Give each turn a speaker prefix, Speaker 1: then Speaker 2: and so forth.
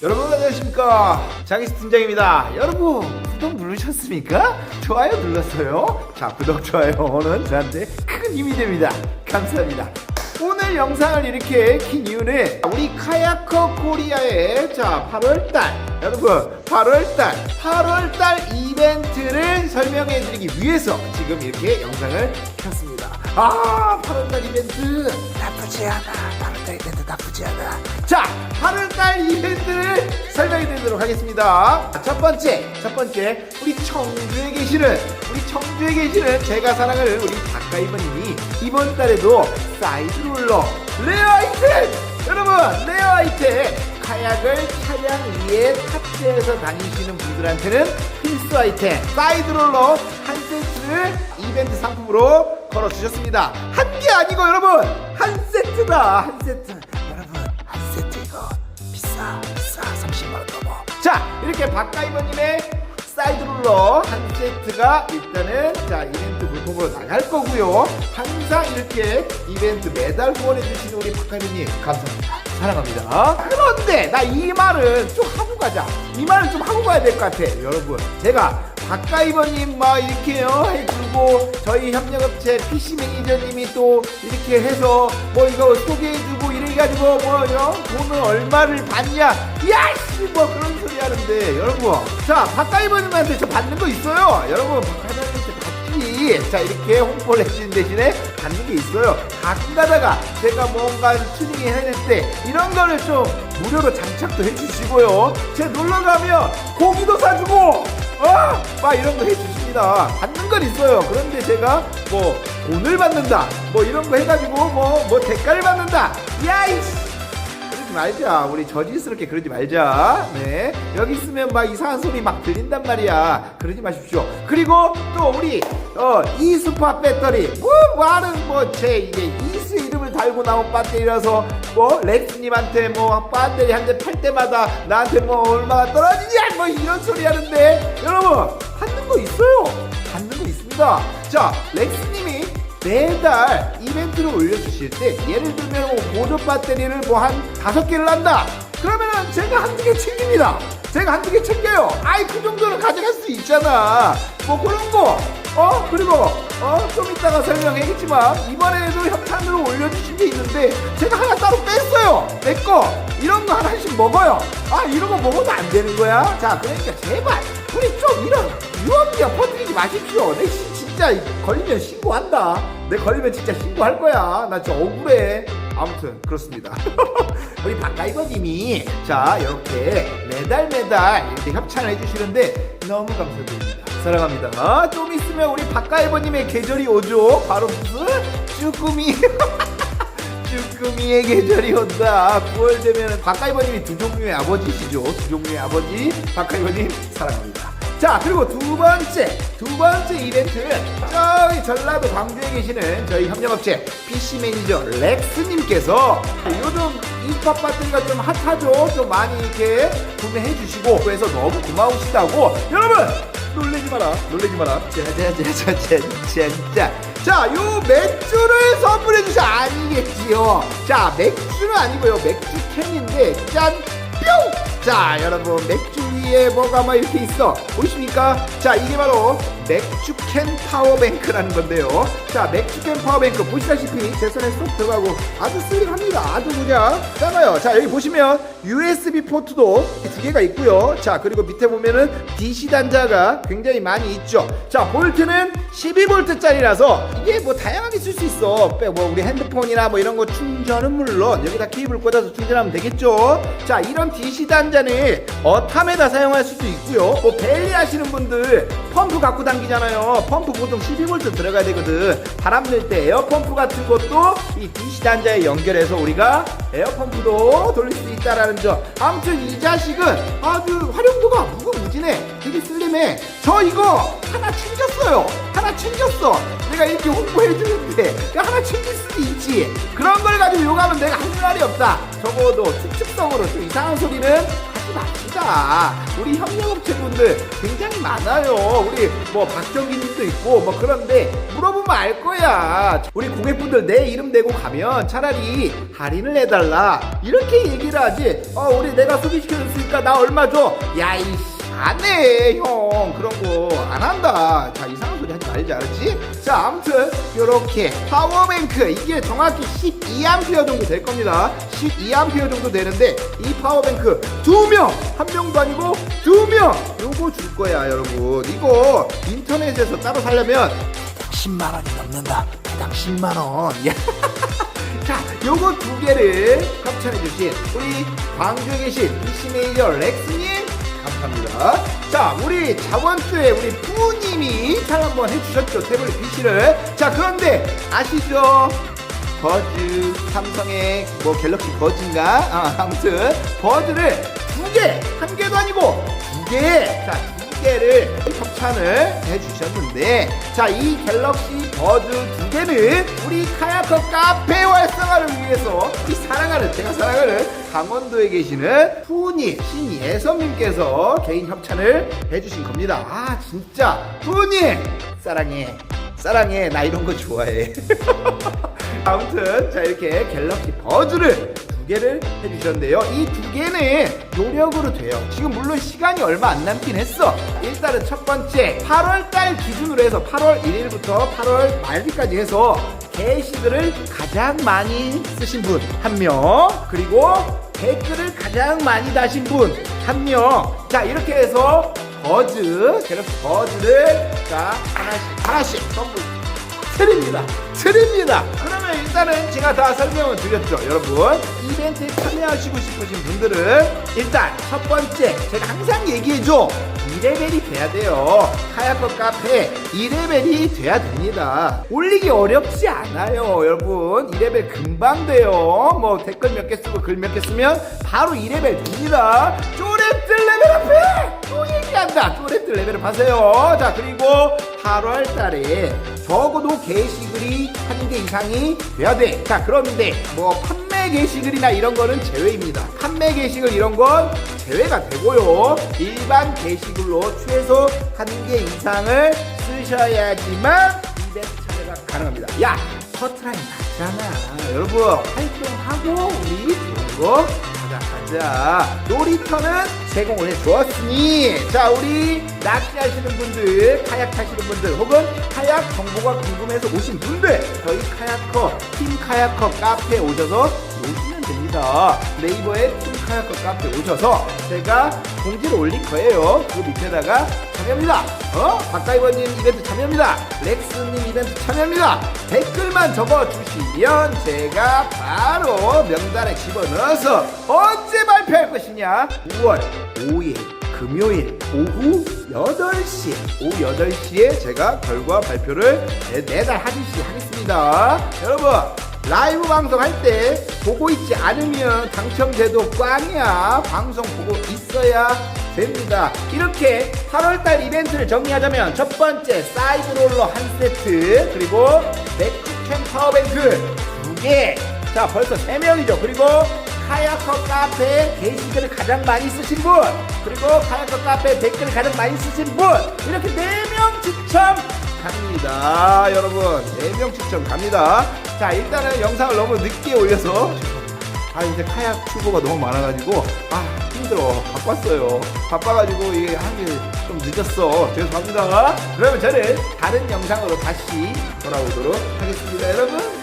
Speaker 1: 여러분 안녕하십니까? 장희수 팀장입니다. 여러분 구독 누르셨습니까? 좋아요 눌렀어요? 자 구독 좋아요는 저한테 큰 힘이 됩니다. 감사합니다. 오늘 영상을 이렇게 킨 이유는 우리 카야커 코리아의 자 8월달 여러분 8월달 8월달 이벤트를 설명해 드리기 위해서 지금 이렇게 영상을 켰습니다. 아 8월달 이벤트! 나쁘지 않아. 8월달 이벤트 나쁘지 않아. 자 8월달 이벤트를 설명해 드리도록 하겠습니다. 첫 번째 첫 번째 우리 청주에 계시는 우리 청주에 계시는 제가 사랑하는 우리 박가이버님이 이번 달에도 사이드 롤러 레어 아이템! 여러분 레어 아이템 카약을 차량 위에 탑재해서 다니시는 분들한테는 필수 아이템 사이드 롤러 한 세트를 이벤트 상품으로 걸어 주셨습니다. 한 개 아니고 여러분 한 세트다 한 세트. 여러분 한 세트 이거 비싸 비싸 30만 원 넘어. 자 이렇게 박가이버님의 사이드 롤러 한 세트가 일단은 자 이벤트 물품으로 나갈 거고요. 항상 이렇게 이벤트 매달 후원해 주시는 우리 박가이버님 감사합니다. 사랑합니다. 그런데 나 이 말은 좀 하고 가자. 이 말은 좀 하고 가야 될 것 같아. 여러분 제가 박가이버님 막 이렇게요 해주고 저희 협력업체 PC 매니저님이 또 이렇게 해서 뭐 이거 소개해주고 이래가지고 뭐요 돈을 얼마를 받냐 야씨 뭐 그런 소리 하는데 여러분 자 박가이버님한테 저 받는 거 있어요 여러분 박가이버 님한테 받지 자 이렇게 홍보를 해주는 대신에 받는 게 있어요 가끔 가다가 제가 뭔가 튜닝 해낼 때 이런 거를 좀 무료로 장착도 해주시고요 제 놀러 가면 고기도 사주고 어! 막 이런 거 해주십니다. 받는 건 있어요. 그런데 제가 뭐 돈을 받는다. 뭐 이런 거 해가지고 뭐, 뭐 대가를 받는다. 야이씨! 말자. 우리 저질스럽게 그러지 말자. 네. 여기 있으면 막 이상한 소리 막 들린단 말이야. 그러지 마십시오. 그리고 또 우리, 어, 이스파 배터리. 뭐, 말은 뭐, 제 이게 이스 이름을 달고 나온 배터리라서 뭐, 렉스님한테 뭐, 배터리 한 대 팔 때마다 나한테 뭐, 얼마나 떨어지냐! 뭐, 이런 소리 하는데, 여러분, 받는 거 있어요. 받는 거 있습니다. 자, 렉스님이 매달 이벤트를 올려주실 때 예를 들면 뭐 보조 배터리를 뭐 한 다섯 개를 한다. 그러면은 제가 한두 개 챙깁니다. 제가 한두 개 챙겨요. 아이 그 정도는 가져갈 수 있잖아. 뭐 그런 거 어? 그리고 어? 좀 이따가 설명하겠지만 이번에도 협찬으로 올려주신 게 있는데 제가 하나 따로 뺐어요. 내 거. 이런 거 하나씩 먹어요. 아 이런 거 먹어도 안 되는 거야? 자 그러니까 제발 우리 좀 이런 유언비어 퍼뜨리지 마십시오. 내 진- 진짜 걸리면 신고한다. 내 걸리면 진짜 신고할 거야. 나 진짜 억울해. 아무튼 그렇습니다. 우리 박가이버님이 자 이렇게 매달 매달 이렇게 협찬을 해주시는데 너무 감사드립니다. 사랑합니다. 좀 있으면 우리 박가이버님의 계절이 오죠. 바로 무슨 쭈꾸미. 쭈꾸미의 계절이 온다. 9월 되면 박가이버님이 두 종류의 아버지시죠. 두 종류의 아버지 박가이버님 사랑합니다. 자 그리고 두 번째 두 번째 이벤트는 저기 전라도 광주에 계시는 저희 협력업체 PC 매니저 렉스님께서 요즘 이스팟 배터리가 좀 핫하죠? 좀 많이 이렇게 구매해 주시고 그래서 너무 고마우시다고 여러분 놀래지 마라 놀래지 마라. 자자자자자 진짜 자요 맥주를 선물해 주셔 아니겠지요? 자 맥주는 아니고요. 맥주 캔인데 짠 뿅! 자 여러분 맥주 위에 뭐가 막 이렇게 있어? 보이십니까? 자 이게 바로 맥주캔 파워뱅크라는 건데요. 자 맥주캔 파워뱅크 보시다시피 제 손에 쏙 들어가고 아주 슬림합니다. 아주 그냥 작아요. 자 여기 보시면 USB 포트도 두 개가 있고요. 자 그리고 밑에 보면은 DC 단자가 굉장히 많이 있죠. 자 볼트는 12볼트짜리라서 이게 뭐 다양하게 쓸 수 있어. 빼- 뭐 우리 핸드폰이나 뭐 이런 거 충전은 물론 여기다 케이블 꽂아서 충전하면 되겠죠. 자 이런 DC 단자는 어탐에다 사용할 수도 있고요. 뭐 벨리 하시는 분들 펌프 갖고 다니잖아요. 펌프 보통 12V 들어가야 되거든. 바람 낼 때 에어펌프 같은 것도 이 DC 단자에 연결해서 우리가 에어펌프도 돌릴 수 있다라는 점. 아무튼 이 자식은 아주 활용도가 무궁무진해 되게 슬림해 저 이거 하나 챙겼어요 하나 챙겼어 내가 이렇게 홍보해 주는데 하나 챙길 수도 있지 그런 걸 가지고 욕하면 내가 할 말이 없다 적어도 추측성으로 좀 이상한 소리는 하지 맙시다. 우리 협력업체분들 굉장히 많아요. 우리 뭐 박정기님도 있고 뭐 그런데 물어보면 알 거야. 우리 고객분들 내 이름 대고 가면 차라리 할인을 해달라 이렇게 얘기를 하지. 어 우리 내가 소개시켜줬으니까 나 얼마 줘? 야이씨. 안해 형. 그런 거 안 한다. 자 이상한 소리 하지 말지 알았지? 자 아무튼 요렇게 파워뱅크 이게 정확히 12A 정도 될 겁니다. 12A 정도 되는데 이 파워뱅크 두명한 명도 아니고 두명. 요거 줄 거야 여러분. 이거 인터넷에서 따로 살려면 10만 원이 넘는다. 당 10만 원. 자, 요거 두 개를 협찬해 주신 우리 광주에 계신 PC 메이저 렉스님 감사합니다. 자, 우리 저번주에 우리 부님이 잘 한번 해주셨죠 태블릿 PC를. 자, 그런데 아시죠? 버즈 삼성의 뭐 갤럭시 버즈인가? 아, 아무튼 버즈를 두 개, 한 개도 아니고 두 개. 자, 두 개를 협찬을 해주셨는데, 자, 이 갤럭시 버즈 두 개는 우리 카야커 카페 활성화를 위해서 우리 사랑하는 제가 사랑하는 강원도에 계시는 푸니 신예선님께서 개인 협찬을 해주신 겁니다. 아, 진짜 푸니 사랑해. 사랑해 나 이런 거 좋아해 아무튼 자 이렇게 갤럭시 버즈를 두 개를 해주셨는데요. 이 두 개는 노력으로 돼요. 지금 물론 시간이 얼마 안 남긴 했어. 일단은 첫 번째 8월달 기준으로 해서 8월 1일부터 8월 말기까지 해서 게시글을 가장 많이 쓰신 분 한 명 그리고 댓글을 가장 많이 다신 분 한 명. 자 이렇게 해서 버즈 갤럭시 버즈를 자 하나씩 하나씩 선물 드립니다. 드립니다. 그러면 일단은 제가 다 설명을 드렸죠 여러분. 이벤트에 참여하시고 싶으신 분들은 일단 첫 번째 제가 항상 얘기해줘. 2레벨이 돼야 돼요. 카야커 카페 2레벨이 돼야 됩니다. 올리기 어렵지 않아요 여러분. 2레벨 금방 돼요. 뭐 댓글 몇 개 쓰고 글 몇 개 쓰면 바로 2레벨 됩니다. 쪼랩들 레벨 앞에 또 얘기한다. 쪼랩들 레벨을 하세요. 자 그리고 8월 달에 적어도 게시글이 한 개 이상이 돼야 돼. 자, 그런데 뭐 판매 게시글이나 이런 거는 제외입니다. 판매 게시글 이런 건 제외가 되고요. 일반 게시글로 최소 한 개 이상을 쓰셔야지만 이벤트 참여가 가능합니다. 야, 커트라인 맞잖아. 여러분, 활동하고 우리 좋은 거가 자 놀이터는 제공을 해주었으니 자 우리 낚시하시는 분들 카약 타시는 분들 혹은 카약 정보가 궁금해서 오신 분들 저희 카야커 팀 카야커 카페에 오셔서 됩니다. 네이버에 팀 카야커 카페 오셔서 제가 공지를 올릴 거예요. 그 밑에다가 참여합니다. 어? 박가이버님 이벤트 참여합니다. 렉스님 이벤트 참여합니다. 댓글만 적어주시면 제가 바로 명단에 집어넣어서 언제 발표할 것이냐? 9월 5일 금요일 오후 8시 오후 8시에 제가 결과 발표를 매- 매달 하듯이 하겠습니다. 여러분 라이브 방송 할 때 보고 있지 않으면 당첨돼도 꽝이야. 방송 보고 있어야 됩니다. 이렇게 8월달 이벤트를 정리하자면 첫 번째 사이드 롤러 한 세트 그리고 맥주캠 파워뱅크 두 개 자 벌써 3명이죠. 그리고 카야커 카페 게시글을 가장 많이 쓰신 분 그리고 카야커 카페 댓글을 가장 많이 쓰신 분 이렇게 4명 추첨 갑니다. 여러분 4명 추첨 갑니다. 자 일단은 영상을 너무 늦게 올려서. 아 이제 카약 추고가 너무 많아가지고 아 힘들어. 바빴어요. 바빠가지고 이게 하기 좀 늦었어. 죄송합니다. 그러면 저는 다른 영상으로 다시 돌아오도록 하겠습니다 여러분